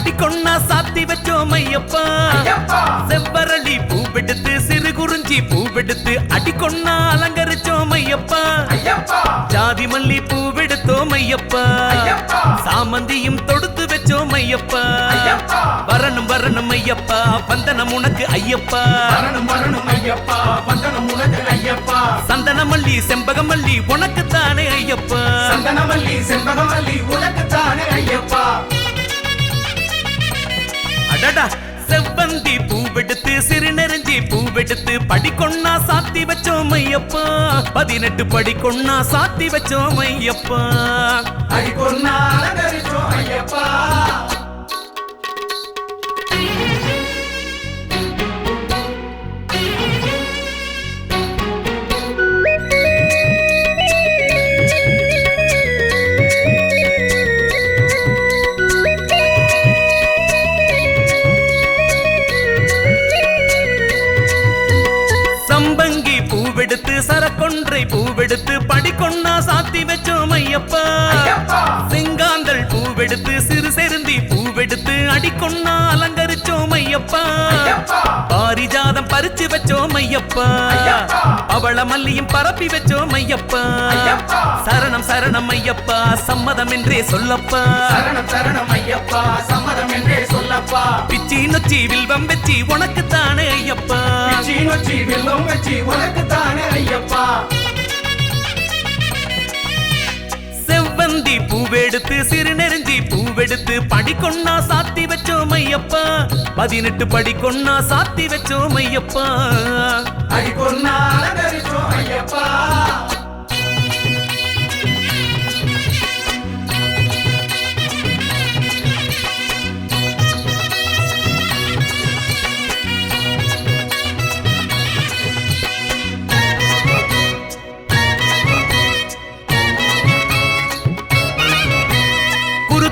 படிக்கொன்னா சாத்தி வச்சோம் ஐயப்பா. செவ்வரளி பூவெடுத்து சிறு குறிஞ்சி பூவெடுத்து அடிக்கொன்னா அலங்கரிச்சோம் ஐயப்பா. ஜாதி மல்லி பூவெடுத்தோம் ஐயப்பா. ஐயப்பா. சாமந்தியும் தொடுத்து வச்சோம் ஐயப்பா. வரணும் வரணும் ஐயப்பா வந்தனம் உனக்கு ஐயப்பா. வரணும் வரணும் ஐயப்பா வந்தனம் உனக்கு ஐயப்பா. சந்தன மல்லி செம்பக மல்லி உனக்கு தானே ஐயப்பா. அடடா. செவ்வந்தி பூவெடுத்து சிறுநெருஞ்சி பூவெடுத்து படிக்கொன்னா சாத்தி வச்சோம் ஐயப்பா. பதினெட்டு படிக்கொன்னா சாத்தி வச்சோம் ஐயப்பா. அடிக்கொன்னா அலங்கரிச்சோம் ஐயப்பா. சரக்கொன்றை பூவெடுத்து படிக்கொன்னா சாத்தி வச்சோம் ஐயப்பா. செங்காந்தள் பூவெடுத்து சிறு செருந்தி பூவெடுத்து அடிக்கொன்னா அலங்கரிச்சோம் ஐயப்பா. பாரிஜாதம் பறிச்சு வச்சோம் ஐயப்பா. பவள மல்லியும் பரப்பி வச்சோம் ஐயப்பா. சரணம் சரணம் ஐயப்பா. சம்மதம் என்றே சொல்லப்பா. சரணம் சரணம் ஐயப்பா. சம்மதம் என்றே சொல்லப்பா. பிச்சி நொச்சி வில்வம் வெச்சி உனக்கு தானே ஐயப்பா. பிச்சி நொச்சி வில்லும் வச்சி உனக்கு தானே ஐயப்பா. பூவெடுத்து சிறு நெருஞ்சி பூவெடுத்து படிக்கொன்னா சாத்தி வச்சோம் ஐயப்பா. பதினெட்டு படிக்கொன்னா சாத்தி வச்சோம் ஐயப்பா. அடிக்கொன்னா ஐயப்பா.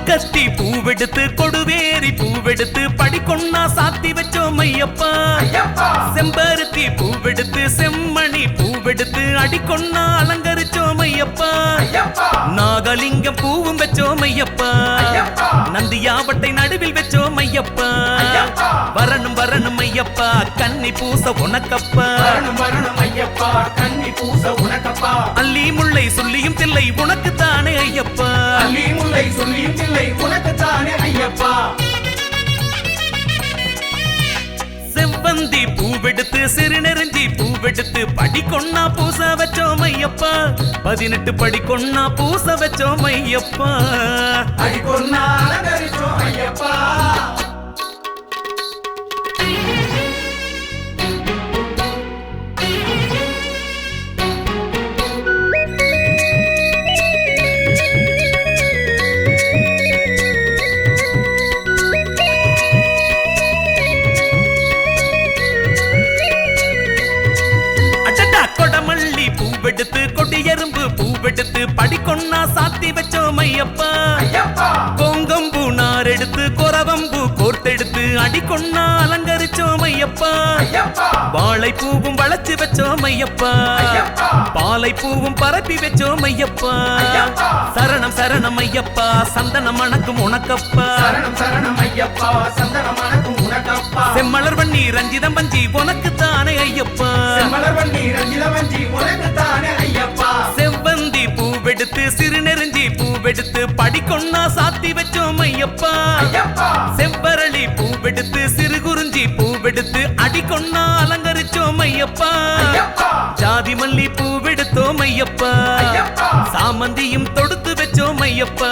குறுக்கத்தி பூவெடுத்து கொடுவேரி பூவெடுத்து படிக்கொன்னா சாத்தி வச்சோம் ஐயப்பா. செம்பருத்தி பூவெடுத்து செம்மணி பூவெடுத்து அடிக்கொன்னா அலங்கரிச்சோம் ஐயப்பா. நாகலிங்கம் பூவும் வச்சோம் ஐயப்பா. நந்தியாவட்டை நடுவில் வச்சோம் ஐயப்பா. வரணும் வரணும் ஐயப்பா. கன்னி பூச உனக்கப்பா. வரணும் வரணும் ஐயப்பா. கன்னி பூச உனக்கப்பா. அல்லி முல்லை சொல்லியும் தில்லை உனக்கு தானே ஐயப்பா. அள்ளி முல்லை சொல்லியும் இல்லை உனக்கு தானே ஐயப்பா. செவ்வந்தி பூவெடுத்து சிறு நெருஞ்சி பூவெடுத்து படிக்கொன்னா பூச வச்சோம் ஐயப்பா. பதினெட்டு படிக்கொன்னா பூச வச்சோம் ஐயப்பா. அடிக்கொன்னா அலங்கரிச்சோம் ஐயப்பா. கொடமல்லி பூவெடுத்து கொடியெரும்பு பூவெடுத்து படிக்கொன்னா சாத்தி வச்சோம் ஐயப்பா. கோங்கம்பூ நார் எடுத்து கொரவம்பூ கோர்த்தெடுத்து அடிக்கொன்னா அலங்கரிச்சோம் ஐயப்பா. வாழை பூவும் வளைச்சு வச்சோம் ஐயப்பா. பாலை பூவும் பரப்பி வச்சோம் ஐயப்பா. சரணம் சரணம் ஐயப்பா. சந்தனம் மணக்கும் உனக்கப்பா. செம்மலர் வண்ணி ரஞ்சிதம் பஞ்சி உனக்கு தானே ஐயப்பா. செம்மலர் வண்டி ரஞ்சித வஞ்சி உனக்கு தானே பூவெடுத்து சிறு நெருஞ்சி பூவெடுத்து படிக்கொன்னா சாத்தி வச்சோம் ஐயப்பா. செவ்வரளி பூவெடுத்து சிறு குறிஞ்சி பூவெடுத்து அடிக்கொன்னா அலங்கரிச்சோம் ஐயப்பா. ஜாதி மல்லி பூவெடுத்தோம் ஐயப்பா. சாமந்தியும் தொடுத்து வச்சோம் ஐயப்பா.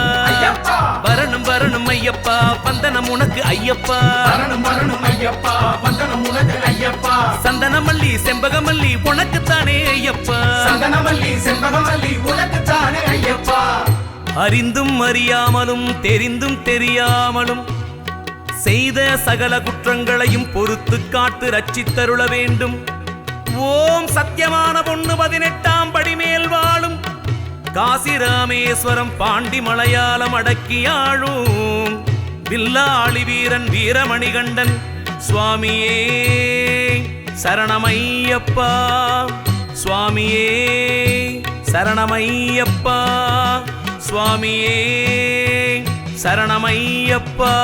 வரணும் வரணும் ஐயப்பா வந்தனம் உனக்கு ஐயப்பா. வரணும் வரணும் ஐயப்பா வந்தனம் உனக்கு ஐயப்பா. சந்தன மல்லி செம்பக மல்லி உனக்குத்தானே ஐயப்பா. சந்தனமல்லி ஐயப்பா அறிந்தும் அறியாமலும் தெரிந்தும் தெரியாமலும் செய்த சகல குற்றங்களையும் பொறுத்து காத்து ரச்சித்தருள வேண்டும். ஓம் சத்தியமான பொண்ணு பதினெட்டாம் படிமேல் வாழும். காசி ராமேஸ்வரம் பாண்டி மலையாளம் அடக்கியாழும் வில்லாளி வீரன் வீரமணிகண்டன் சுவாமியே சரணமையப்பா. சுவாமியே சரணமையப்பா. சுவாமியே சரணமையப்பா.